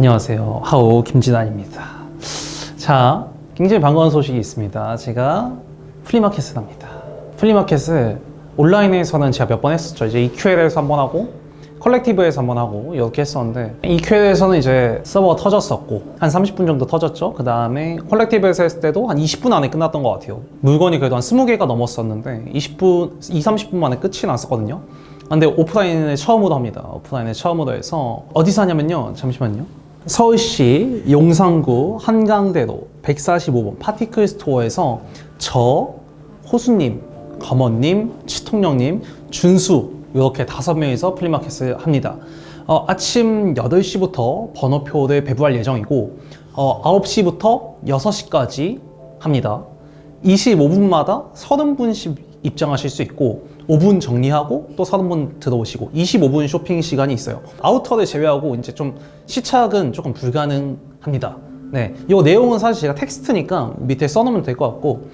안녕하세요. 하우 김진환입니다. 자, 굉장히 반가운 소식이 있습니다. 제가 플리마켓을 합니다. 플리마켓을 온라인에서는 제가 몇 번 했었죠. 이제 EQL에서 한 번 하고 컬렉티브에서 한 번 하고 이렇게 했었는데 EQL에서는 이제 서버가 터졌었고 한 30분 정도 터졌죠. 그 다음에 컬렉티브에서 했을 때도 한 20분 안에 끝났던 것 같아요. 물건이 그래도 한 20개가 넘었었는데 20분, 2, 30분 만에 끝이 났었거든요. 근데 오프라인에 처음으로 합니다. 오프라인에 처음으로 해서 어디서 하냐면요. 잠시만요. 서울시 용산구 한강대로 145번 파티클 스토어에서 저, 호수님, 검언님, 치통령님, 준수 이렇게 다섯 명이서 플리마켓을 합니다. 어, 아침 8시부터 번호표를 배부할 예정이고 어, 9시부터 6시까지 합니다. 25분마다 30분씩 입장하실 수 있고 5분 정리하고 또 30분 들어오시고 25분 쇼핑 시간이 있어요. 아우터를 제외하고 이제 좀 시착은 조금 불가능합니다. 네, 이 내용은 사실 제가 텍스트니까 밑에 써놓으면 될 것 같고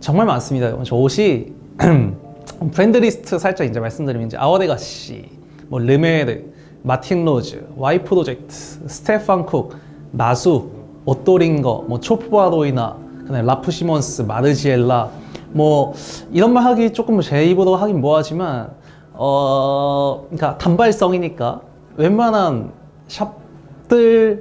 정말 많습니다. 저 옷이 브랜드 리스트 살짝 이제 말씀드리면 이제 아워데가 씨, 뭐 르메르, 마틴 로즈, 와이 프로젝트, 스테판 쿡, 마수, 오토링거, 뭐 초프바로이나, 그다음에 라프 시몬스, 마르지엘라, 뭐 이런 말 하기 조금 제 입으로 하긴 뭐하지만 어, 그러니까 단발성이니까 웬만한 샵들에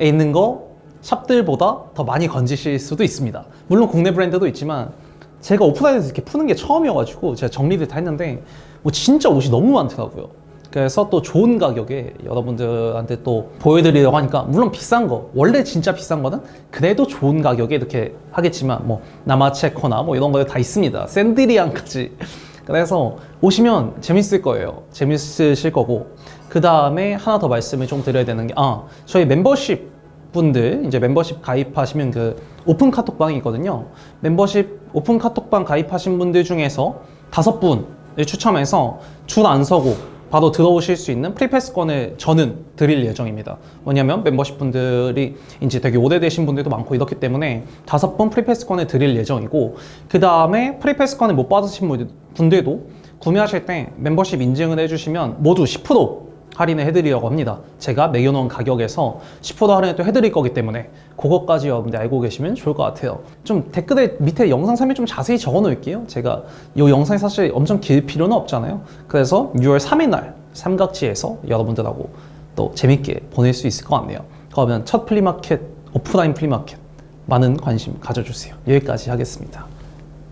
있는 거 샵들보다 더 많이 건지실 수도 있습니다. 물론 국내 브랜드도 있지만 제가 오프라인에서 이렇게 푸는 게 처음이어가지고 제가 정리를 다 했는데 뭐 진짜 옷이 너무 많더라고요. 그래서 또 좋은 가격에 여러분들한테 또 보여드리려고 하니까 물론 비싼 거 원래 진짜 비싼 거는 그래도 좋은 가격에 이렇게 하겠지만 뭐 나마체코나 뭐 이런 거 다 있습니다. 샌드리안까지. 그래서 오시면 재밌을 거예요. 재밌으실 거고 그 다음에 하나 더 말씀을 좀 드려야 되는 게 아 저희 멤버십 분들 이제 멤버십 가입하시면 그 오픈 카톡방이 있거든요. 멤버십 오픈 카톡방 가입하신 분들 중에서 다섯 분을 추첨해서 줄 안 서고 바로 들어오실 수 있는 프리패스권을 저는 드릴 예정입니다. 뭐냐면 멤버십 분들이 이제 되게 오래되신 분들도 많고 이렇기 때문에 다섯 번 프리패스권을 드릴 예정이고 그 다음에 프리패스권을 못 받으신 분들- 분들도 구매하실 때 멤버십 인증을 해주시면 모두 10% 할인을 해드리려고 합니다. 제가 매겨놓은 가격에서 10% 할인을 또 해드릴 거기 때문에 그것까지 여러분들 알고 계시면 좋을 것 같아요. 좀 댓글에 밑에 영상 설명 좀 자세히 적어 놓을게요. 제가 이 영상이 사실 엄청 길 필요는 없잖아요. 그래서 6월 3일 날 삼각지에서 여러분들하고 또 재밌게 보낼 수 있을 것 같네요. 그러면 첫 플리마켓, 오프라인 플리마켓 많은 관심 가져주세요. 여기까지 하겠습니다.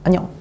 안녕.